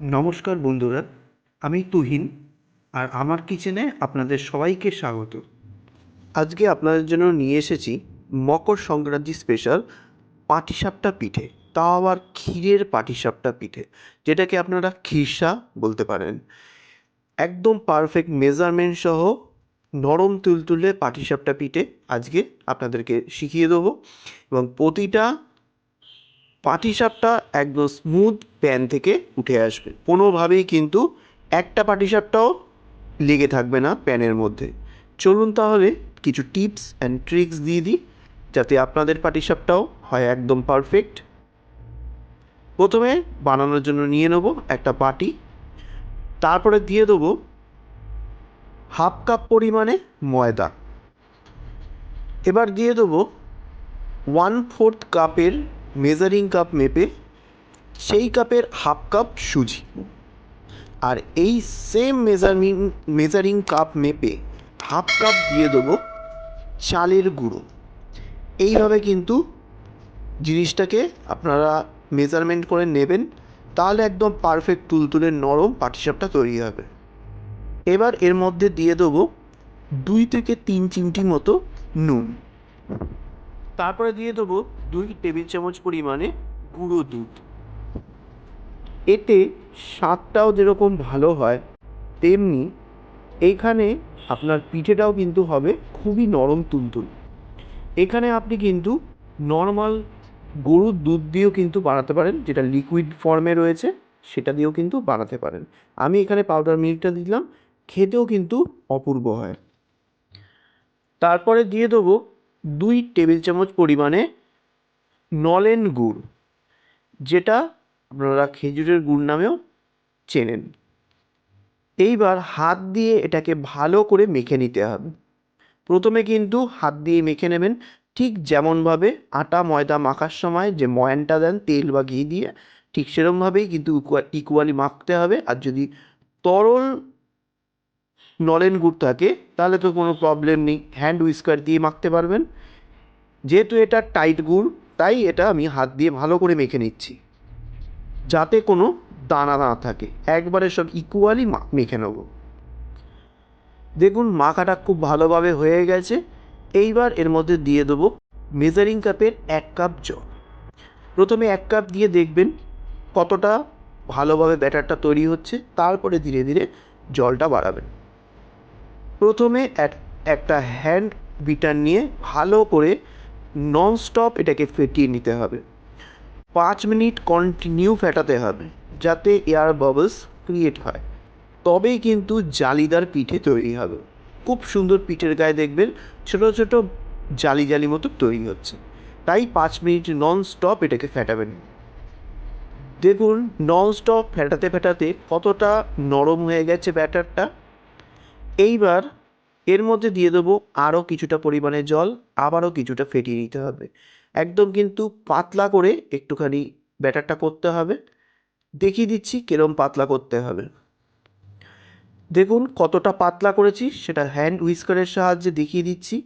নমস্কার বন্ধুরা, আমি তুহিন আর আমার কিচেনে আপনাদের সবাইকে স্বাগত। আজকে আপনাদের জন্য নিয়ে এসেছি মকর সংক্রান্তি স্পেশাল পাটিসাপটা পিঠে, তাও আবার ক্ষীরের পাটিসাপটা পিঠে, যেটাকে আপনারা খিরসা বলতে পারেন। একদম পারফেক্ট মেজারমেন্ট সহ নরম তুলতুলে পাটিসাপটা পিঠে আজকে আপনাদেরকে শিখিয়ে দেবো এবং প্রতিটা পাটিসাপটা একদম স্মুথ প্যান থেকে উঠে আসবে। কোনোভাবেই কিন্তু একটা পাটিসাপটাও লেগে থাকবে না প্যানের মধ্যে। চলুন তাহলে কিছু টিপস অ্যান্ড ট্রিক্স দিয়ে দিই, যাতে আপনাদের পাটিসাপটাও হয় একদম পারফেক্ট প্রথমে বানানোর জন্য নিয়ে নেব একটা বাটি। তারপরে দিয়ে দেবো হাফ কাপ পরিমাণে ময়দা। এবার দিয়ে দেবো ওয়ান ফোর্থ কাপের মেজারিং কাপ মেপে সেই কাপের হাফ কাপ সুজি। আর এই সেম মেজারিং মেজারিং কাপ মেপে হাফ কাপ দিয়ে দেবো চালের গুঁড়ো। এইভাবে কিন্তু জিনিসটাকে আপনারা মেজারমেন্ট করে নেবেন, তাহলে একদম পারফেক্ট তুলতুলে নরম পাটিসাপটা তৈরি হবে। এবার এর মধ্যে দিয়ে দেবো দুই থেকে তিন চিমটি মতো নুন। তারপরে দিয়ে দেবো দুই টেবিল চামচ পরিমাণে গুঁড়ো দুধ। এতে স্বাদটাও যেরকম ভালো হয়, তেমনি এইখানে আপনার পিঠেটাও কিন্তু হবে খুবই নরম তুলতুল। এখানে আপনি কিন্তু নর্মাল গরুর দুধ দিয়েও কিন্তু বানাতে পারেন, যেটা লিকুইড ফর্মে রয়েছে, সেটা দিয়েও কিন্তু বানাতে পারেন। আমি এখানে পাউডার মিল্কটা দিলাম, খেতেও কিন্তু অপূর্ব হয়। তারপরে দিয়ে দেবো দুই টেবিল চামচ পরিমাণে নলেন গুড়, যেটা আপনারা খেজুরের গুড় নামেও চেনেন। এইবার হাত দিয়ে এটাকে ভালো করে মেখে নিতে হবে। প্রথমে কিন্তু হাত দিয়ে মেখে নেবেন ঠিক যেমনভাবে আটা, ময়দা মাখার সময় যে ময়ানটা দেন, তেল বা ঘি দিয়ে ঠিক সেরকমভাবেই কিন্তু ইকুয়ালি মাখতে হবে। আর যদি তরল নলেন গুড় থাকে তাহলে তো কোনো প্রবলেম নেই। হ্যান্ড উইস্কার দিয়ে মাখতে পারবেন। যেহেতু এটা টাইট গুড়, তাই এটা আমি হাত দিয়ে ভালো করে মেখে নিচ্ছি। যাতে কোনো দানা না থাকে। একবারে সব ইকুয়ালি মেখে নেব। দেখুন, মাখাটা খুব ভালোভাবে হয়ে গেছে। এইবার এর মধ্যে দিয়ে দেবো মেজারিং কাপের এক কাপ জল। প্রথমে এক কাপ দিয়ে দেখবেন কতটা ভালোভাবে ব্যাটারটা তৈরি হচ্ছে। তারপরে ধীরে ধীরে জলটা বাড়াবেন। প্রথমে এক, একটা হ্যান্ড বিটার নিয়ে ভালো করে ননস্টপ এটাকে ফেটিয়ে নিতে হবে। পাঁচ মিনিট কন্টিনিউ ফেটাতে হবে, যাতে এয়ার বাবলস ক্রিয়েট হয়। তবেই কিন্তু জালিদার পিঠে তৈরি হবে। খুব সুন্দর পিঠের গায়ে দেখবেন, ছোটো ছোটো জালি জালি মতো তৈরি হচ্ছে। তাই পাঁচ মিনিট নন স্টপ এটাকে ফেটাবেন। দেখুন নন স্টপ ফেটাতে ফেটাতে কতটা নরম হয়ে গেছে ব্যাটারটা। এইবার এর মধ্যে দিয়ে দেবো আরও কিছুটা পরিমাণে জল, আবারও কিছুটা ফেটিয়ে নিতে হবে। একদম কিন্তু পাতলা করে একটুখানি ব্যাটারটা করতে হবে। দেখিয়ে দিচ্ছি কিরম পাতলা করতে হবে। দেখুন কতটা পাতলা করেছি, সেটা হ্যান্ড উইস্কারের সাহায্যে দেখিয়ে দিচ্ছি।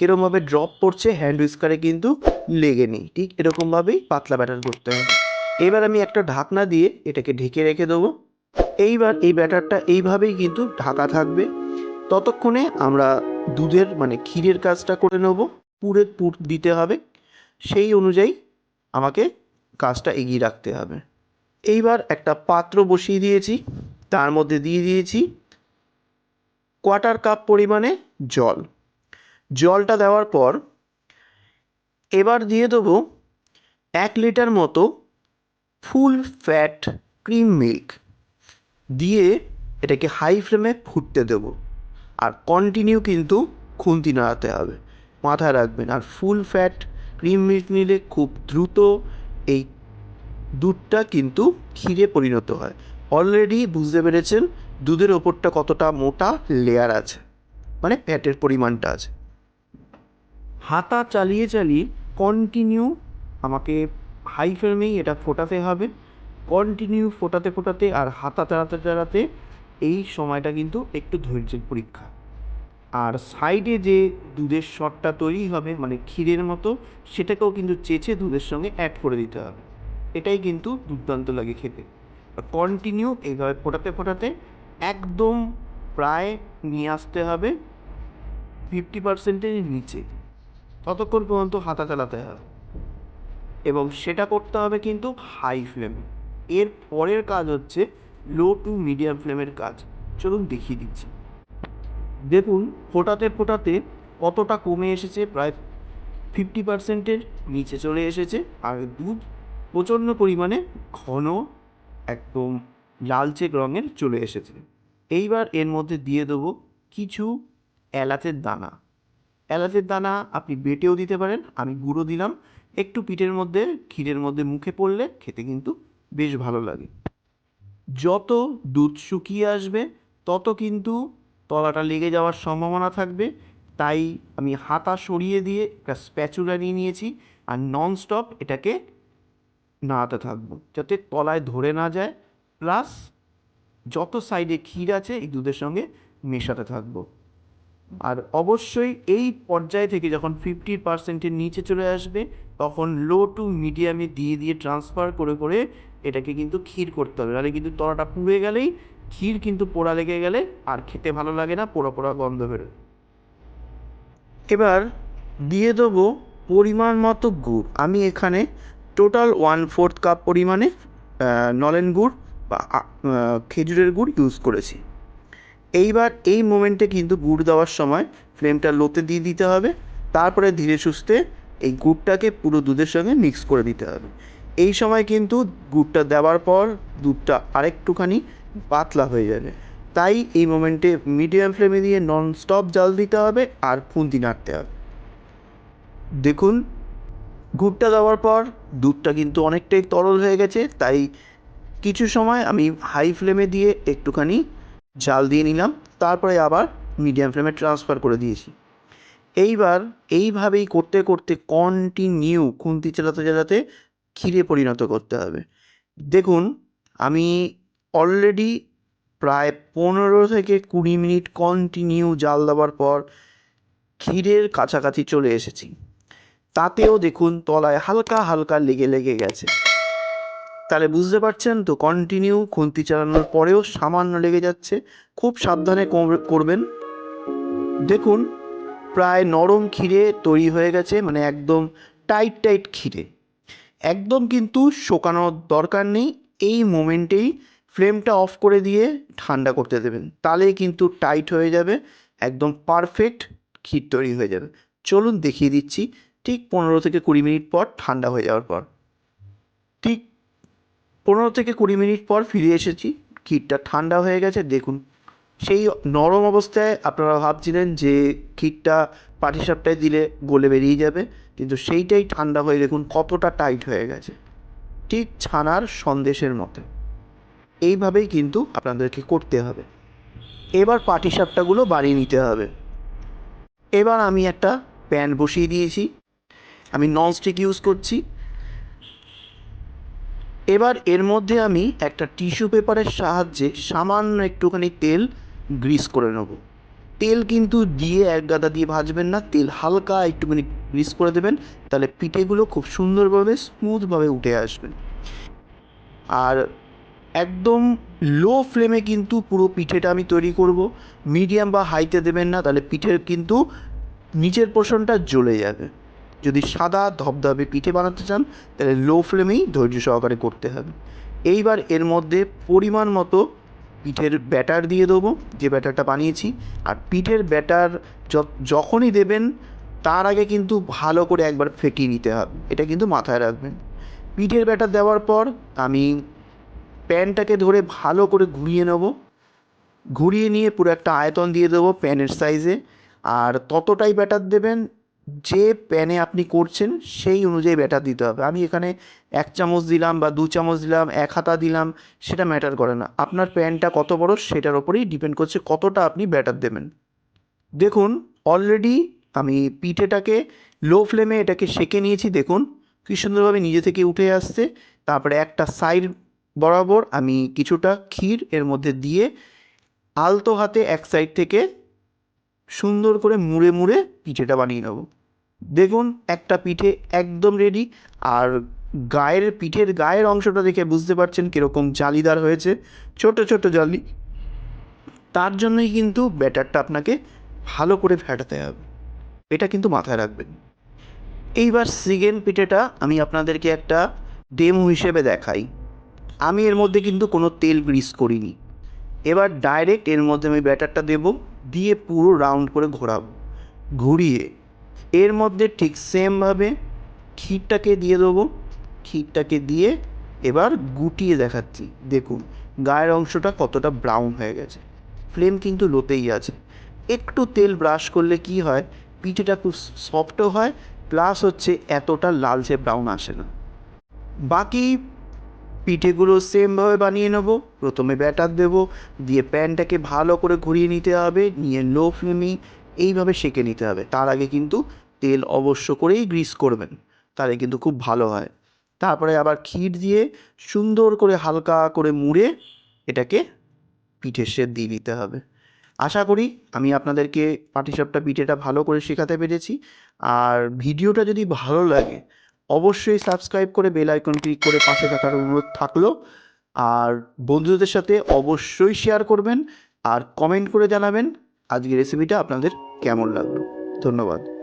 কীরমভাবে ড্রপ পড়ছে হ্যান্ড উইস্কারে কিন্তু লেগে নেই ঠিক এরকমভাবেই পাতলা ব্যাটার করতে হবে। এবার আমি একটা ঢাকনা দিয়ে এটাকে ঢেকে রেখে দেবো। এইবার এই ব্যাটারটা এইভাবেই কিন্তু ঢাকা থাকবে। ততক্ষণে আমরা দুধের মানে ক্ষীরের কাজটা করে নেব। পুরের পুর দিতে হবে। সেই অনুযায়ী আমাকে কাজটা এগিয়ে রাখতে হবে। এইবার একটা পাত্র বসিয়ে দিয়েছি। তার মধ্যে দিয়ে দিয়েছি কোয়ার্টার কাপ পরিমাণে জল। জলটা দেওয়ার পর এবার দিয়ে দেবো এক লিটার মতো ফুল ফ্যাট ক্রিম মিল্ক। দিয়ে এটাকে হাই ফ্লেমে ফুটতে দেবো। আর কন্টিনিউ কিন্তু খুন্তি নাড়াতে হবে। মাথায় রাখবেন, আর ফুল ফ্যাট ক্রিম মিল্ক নিলে খুব দ্রুত এই দুধটা কিন্তু ক্ষীরে পরিণত হয়। অলরেডি বুঝতে পেরেছেন দুধের ওপরটা কতটা মোটা লেয়ার আছে মানে ফ্যাটের পরিমাণটা আছে। হাতা চালিয়ে চালিয়ে কন্টিনিউ আমাকে হাই ফ্লেমেই এটা ফোটাতে হবে। কন্টিনিউ ফোটাতে ফোটাতে আর হাতা চালাতে চালাতে এই সময়টা কিন্তু একটু ধৈর্যের পরীক্ষা। আর সাইডে যে দুধের শটটা তৈরি হবে মানে ক্ষীরের মতো, সেটাকেও কিন্তু চেঁচে দুধের সঙ্গে অ্যাড করে দিতে হবে। এটাই কিন্তু দুর্দান্ত লাগে খেতে। কন্টিনিউ এইভাবে ফোটাতে ফোটাতে একদম প্রায় নিয়ে আসতে হবে ফিফটি পার্সেন্টের নিচে। ততক্ষণ পর্যন্ত হাতা চালাতে হবে। এবং সেটা করতে হবে কিন্তু হাই ফ্লেমে এর পরের কাজ হচ্ছে লো টু মিডিয়াম ফ্লেমের কাজ। চলুন দেখিয়ে দিচ্ছি। দেখুন, ফোটাতে ফোটাতে কতটা কমে এসেছে, প্রায় ফিফটি পার্সেন্টের নিচে চলে এসেছে। আর দুধ প্রচণ্ড পরিমাণে ঘন, একদম লালচে রঙের চলে এসেছে। এইবার এর মধ্যে দিয়ে দেবো কিছু এলাচের দানা। এলাচের দানা আপনি বেটেও দিতে পারেন, আমি গুঁড়ো দিলাম। একটু পিঠের মধ্যে, ক্ষীরের মধ্যে মুখে পড়লে খেতে কিন্তু বেশ ভালো লাগে। যত দুধ শুকিয়ে আসবে, তত কিন্তু তলাটা লেগে যাওয়ার সম্ভাবনা থাকবে। তাই আমি হাতা সরিয়ে দিয়ে একটা স্প্যাচুলা নিয়ে নিয়েছি আর ননস্টপ এটাকে নাড়াতে থাকব, যাতে তলায় ধরে না যায়। প্লাস যত সাইডে ক্ষীর আছে, এই দুধের সঙ্গে মেশাতে থাকব। আর অবশ্যই এই পর্যায় থেকে যখন ফিফটি পার্সেন্টের নিচে চলে আসবে, তখন লো টু মিডিয়ামে দিয়ে দিয়ে ট্রান্সফার করে করে এটাকে কিন্তু ক্ষীর করতে হবে। নাহলে কিন্তু তলাটা পুড়ে গেলেই ক্ষীর কিন্তু পোড়া লেগে গেলে আর খেতে ভালো লাগে না, পোড়া পোড়া গন্ধ বেরোয়। এবার দিয়ে দেবো পরিমাণ মতো গুড়। আমি এখানে টোটাল ওয়ান ফোর্থ কাপ পরিমাণে নলেন গুড় বা খেজুরের গুড় ইউজ করেছি। এইবার এই মোমেন্টে কিন্তু গুড় দেওয়ার সময় ফ্লেমটা লোতে দিয়ে দিতে হবে। তারপরে ধীরে সুস্থে এই গুড়টাকে পুরো দুধের সঙ্গে মিক্স করে দিতে হবে। এই সময় কিন্তু গুড়টা দেওয়ার পর দুধটা আরেকটুখানি পাতলা হয়ে যাবে। তাই এই মোমেন্টে মিডিয়াম ফ্লেমে দিয়ে নন স্টপ জাল দিতে হবে আর খুন্তি নাড়তে হবে। দেখুন গুড়টা দেওয়ার পর দুধটা কিন্তু অনেকটাই তরল হয়ে গেছে, তাই কিছু সময় আমি হাই ফ্লেমে দিয়ে একটুখানি জাল দিয়ে নিলাম, তারপরে আবার মিডিয়াম ফ্লেমে ট্রান্সফার করে দিয়েছি। এইবার এইভাবেই করতে করতে কন্টিনিউ খুন্তি চালাতে চালাতে ক্ষীরে পরিণত করতে হবে। দেখুন, আমি অলরেডি প্রায় পনেরো থেকে কুড়ি মিনিট কন্টিনিউ জাল দেওয়ার পর ক্ষীরের কাছাকাছি চলে এসেছি। তাতেও দেখুন, তলায় হালকা হালকা লেগে লেগে গেছে। তাহলে বুঝতে পারছেন তো কন্টিনিউ খুন্তি চালানোর পরেও সামান্য লেগে যাচ্ছে। খুব সাবধানে কর- করবেন। দেখুন, প্রায় নরম ক্ষীরে তৈরি হয়ে গেছে মানে একদম টাইট টাইট ক্ষীরে। একদম কিন্তু শোকানোর দরকার নেই। এই মোমেন্টেই ফ্লেমটা অফ করে দিয়ে ঠান্ডা করতে দেবেন। তাহলেই কিন্তু টাইট হয়ে যাবে, একদম পারফেক্ট ক্ষীর তৈরি হয়ে যাবে। চলুন দেখিয়ে দিচ্ছি ঠিক পনেরো থেকে কুড়ি মিনিট পর ঠান্ডা হয়ে যাওয়ার পর। ঠিক পনেরো থেকে কুড়ি মিনিট পর ফিরে এসেছি, ক্ষীরটা ঠান্ডা হয়ে গেছে। দেখুন, সেই নরম অবস্থায় আপনারা ভাবছিলেন যে ক্ষীরটা পাটিসাপটায় দিলে গলে বেরিয়ে যাবে। কিন্তু সেইটাই ঠান্ডা হয়ে দেখুন কতটা টাইট হয়ে গেছে। ঠিক ছানার সন্দেশের মতো। এইভাবেই কিন্তু আপনাদেরকে করতে হবে। এবার পাটিসাপটাগুলো বাড়িয়ে নিতে হবে। এবার আমি একটা প্যান বসিয়ে দিয়েছি। আমি ননস্টিক ইউজ করছি। এবার এর মধ্যে আমি একটা টিস্যু পেপারের সাহায্যে সামান্য একটুখানি তেল গ্রিস করে নেব। তেল কিন্তু দিয়ে এক গাদা দিয়ে ভাজবেন না, তেল হালকা একটুখানি গ্রিস করে দেবেন, তাহলে পিঠেগুলো খুব সুন্দরভাবে, স্মুথভাবে উঠে আসবে। আর একদম লো ফ্লেমে কিন্তু পুরো পিঠেটা আমি তৈরি করব, মিডিয়াম বা হাইতে দেবেন না, তাহলে পিঠের কিন্তু নিচের পোর্শনটা জ্বলে যাবে। যদি সাদা ধবধবে পিঠে বানাতে চান, তাহলে লো ফ্লেমেই ধৈর্য সহকারে করতে হবে। এইবার এর মধ্যে পরিমাণ মতো পিঠের ব্যাটার দিয়ে দেবো, যে ব্যাটারটা বানিয়েছি। আর পিঠের ব্যাটার যখনই দেবেন, তার আগে কিন্তু ভালো করে একবার ফেটিয়ে নিতে হবে। এটা কিন্তু মাথায় রাখবেন। পিঠের ব্যাটার দেওয়ার পর আমি প্যানটাকে ধরে ভালো করে ঘুরিয়ে নেব। ঘুরিয়ে নিয়ে পুরো একটা আয়তন দিয়ে দেবো প্যানের সাইজে। আর ততটাই ব্যাটার দেবেন যে প্যানে আপনি করছেন, সেই অনুযায়ী ব্যাটার দিতে হবে। আমি এখানে এক চামচ দিলাম বা দু চামচ দিলাম, এক হাতা দিলাম, সেটা ম্যাটার করে না। আপনার প্যানটা কত বড়, সেটার ওপরেই ডিপেন্ড করছে কতটা আপনি ব্যাটার দেবেন। দেখুন অলরেডি আমি পিঠেটাকে লো ফ্লেমে এটাকে সেঁকে নিয়েছি, দেখুন, কি সুন্দরভাবে নিজে থেকে উঠে আসছে। তারপরে একটা সাইড বরাবর আমি কিছুটা ক্ষীর এর মধ্যে দিয়ে আলতো হাতে এক সাইড থেকে সুন্দর করে মুড়ে মুড়ে পিঠেটা বানিয়ে নেব। দেখুন, একটা পিঠে একদম রেডি আর গায়ের পিঠের গায়ের অংশটা দেখে বুঝতে পারছেন কীরকম জালিদার হয়েছে। ছোট ছোট জালি। তার জন্যই কিন্তু ব্যাটারটা আপনাকে ভালো করে ফেটাতে হবে। এটা কিন্তু মাথায় রাখবেন। এইবার সেকেন্ড পিঠেটা আমি আপনাদেরকে একটা ডেমো হিসেবে দেখাই। আমি এর মধ্যে কিন্তু কোনো তেল গ্রিস করিনি। এবার ডাইরেক্ট এর মধ্যে আমি ব্যাটারটা দেব, দিয়ে পুরো রাউন্ড করে ঘোরাবো। ঘুরিয়ে এর মধ্যে ঠিক সেমভাবে ক্ষীরটাকে দিয়ে দেবো। ক্ষীরটাকে দিয়ে এবার গুটিয়ে দেখাচ্ছি। দেখুন, গায়ের অংশটা কতটা ব্রাউন হয়ে গেছে। ফ্লেম কিন্তু লোতেই আছে। একটু তেল ব্রাশ করলে কি হয়? পিঠেটা খুব সফটও হয় প্লাস হচ্ছে এতটা লালচে ব্রাউন আসে না। বাকি পিঠেগুলো সেমভাবে বানিয়ে নেব। প্রথমে ব্যাটার দেবো, দিয়ে প্যানটাকে ভালো করে ঘুরিয়ে নিতে হবে। নিয়ে লো ফ্লেমেই এইভাবে সেঁকে নিতে হবে। তার আগে কিন্তু তেল অবশ্য করেই গ্রিস করবেন, তাহলে কিন্তু খুব ভালো হয়। তারপরে আবার ক্ষীর দিয়ে সুন্দর করে হালকা করে মুড়ে এটাকে পিঠে শেপ দিয়ে দিতে হবে। আশা করি আমি আপনাদেরকে পাটিসাপটা পিঠেটা ভালো করে শেখাতে পেরেছি। আর ভিডিওটা যদি ভালো লাগে, অবশ্যই সাবস্ক্রাইব করে বেল আইকন ক্লিক করে পাশে থাকার অনুরোধ থাকল। আর বন্ধুদের সাথে অবশ্যই শেয়ার করবেন, আর কমেন্ট করে জানাবেন আজকের রেসিপিটা আপনাদের কেমন লাগল? ধন্যবাদ।